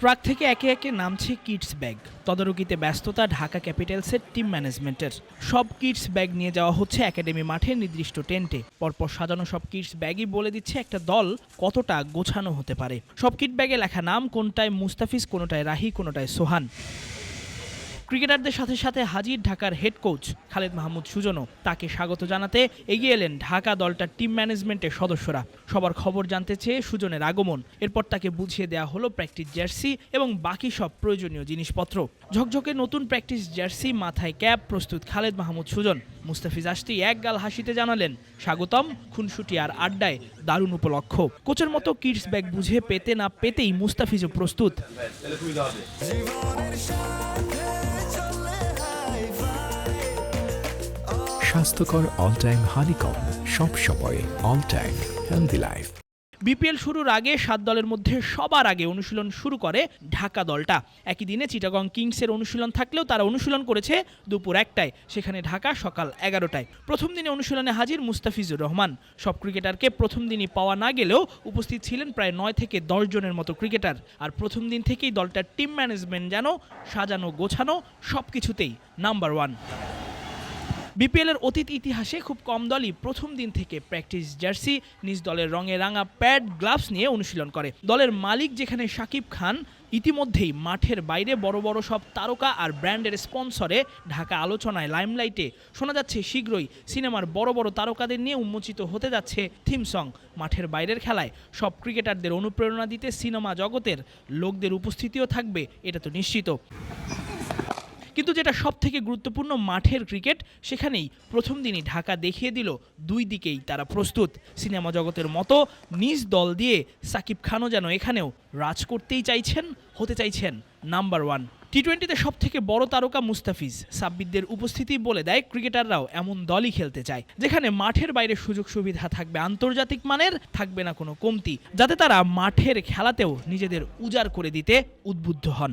Truck থেকে একে একে নামছে কিডস ব্যাগ। তদারকিতে ব্যস্ততা, ঢাকা ক্যাপিটালসের টিম ম্যানেজমেন্টের। সব কিডস ব্যাগ নিয়ে যাওয়া হচ্ছে একাডেমি মাঠে নির্দিষ্ট টেন্টে। পরপর সাজানো সব কিডস ব্যাগই বলে দিচ্ছে একটা দল, কতটা গোছানো হতে পারে। সব কিট ব্যাগে লেখা নাম, কোনটায় মুস্তাফিজ, কোনোটায় রাহি, কোনোটায় সোহান। ক্রিকেটারদের সাথে সাথে হাজির ঢাকার হেড কোচ খালেদ মাহমুদ সুজনও তাকে স্বাগত জানাতে এগিয়ে এলেন ঢাকা দলটার টিম ম্যানেজমেন্টের সদস্যরা। সবার খবর জানতে চেয়ে সুজনের আগমন, এরপর তাকে বুঝিয়ে দেওয়া হলো প্র্যাকটিস জার্সি এবং বাকি সব প্রয়োজনীয় জিনিসপত্র। ঝকঝকে নতুন প্র্যাকটিস জার্সি মাথায় ক্যাপ প্রস্তুত খালেদ মাহমুদ সুজন। মুস্তাফিজ আসতেই এক গাল হাসিতে জানালেন, স্বাগতম খুনসুটি আর আড্ডায় দারুণ উপলক্ষ। কোচের মতো কিডস ব্যাগ বুঝে পেতে না পেতেই মুস্তাফিজও প্রস্তুত। স্বাস্থ্যকর অল টাইম হানিকম সব সময় all time healthy life BPL শুরুর আগে সাত দলের মধ্যে সবার আগে অনুশীলন শুরু করে ঢাকা দলটা। একই দিনে চিটাগং কিংসের অনুশীলন থাকলেও তারা অনুশীলন করেছে দুপুর একটায়, সেখানে ঢাকা সকাল এগারোটায়। প্রথম দিনে অনুশীলনে হাজির মুস্তাফিজুর রহমান। সব ক্রিকেটারকে প্রথম দিনই পাওয়া না গেলেও উপস্থিত ছিলেন প্রায় নয় থেকে দশ জনের মতো ক্রিকেটার। আর প্রথম দিন থেকেই দলটার টিম ম্যানেজমেন্ট যেন সাজানো গোছানো সব কিছুতেই নাম্বার ওয়ান বিপিএল এর অতীত ইতিহাসে খুব কম দলই প্রথম দিন থেকে প্র্যাকটিস জার্সি, নিজ দলের রঙে রাঙা প্যাড, গ্লাভস নিয়ে অনুশীলন করে। দলের মালিক যেখানে সাকিব খান, ইতিমধ্যেই মাঠের বাইরে বড় বড় সব তারকা আর ব্র্যান্ডের স্পন্সরে ঢাকা আলোচনায় লাইমলাইটে। শোনা যাচ্ছে শীঘ্রই সিনেমার বড় বড় তারকাদের নিয়ে উন্মোচিত হতে যাচ্ছে থিম সং। মাঠের বাইরের খেলায় সব ক্রিকেটারদের অনুপ্রেরণা দিতে সিনেমা জগতের লোকদের উপস্থিতিও থাকবে, এটা তো নিশ্চিত। কিন্তু যেটা সব থেকে গুরুত্বপূর্ণ মাঠের ক্রিকেট, সেখানেই প্রথম দিনই ঢাকা দেখিয়ে দিল দুই দিকেই তারা প্রস্তুত। সিনেমা জগতের মতো নিজ দল দিয়ে সাকিব খানও যেন এখানেও রাজ করতেই চাইছেন, হতে চাইছেন নাম্বার ওয়ান। টি টোয়েন্টিতে সব থেকে বড় তারকা মুস্তাফিজ সাব্বিদদের উপস্থিতি বলে দেয় ক্রিকেটাররাও এমন দলই খেলতে চায়, যেখানে মাঠের বাইরে সুযোগ সুবিধা থাকবে আন্তর্জাতিক মানের, থাকবে না কোনো কমতি, যাতে তারা মাঠের খেলাতেও নিজেদের উজাড় করে দিতে উদ্বুদ্ধ হন।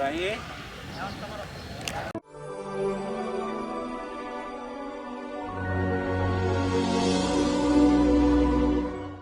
por aí.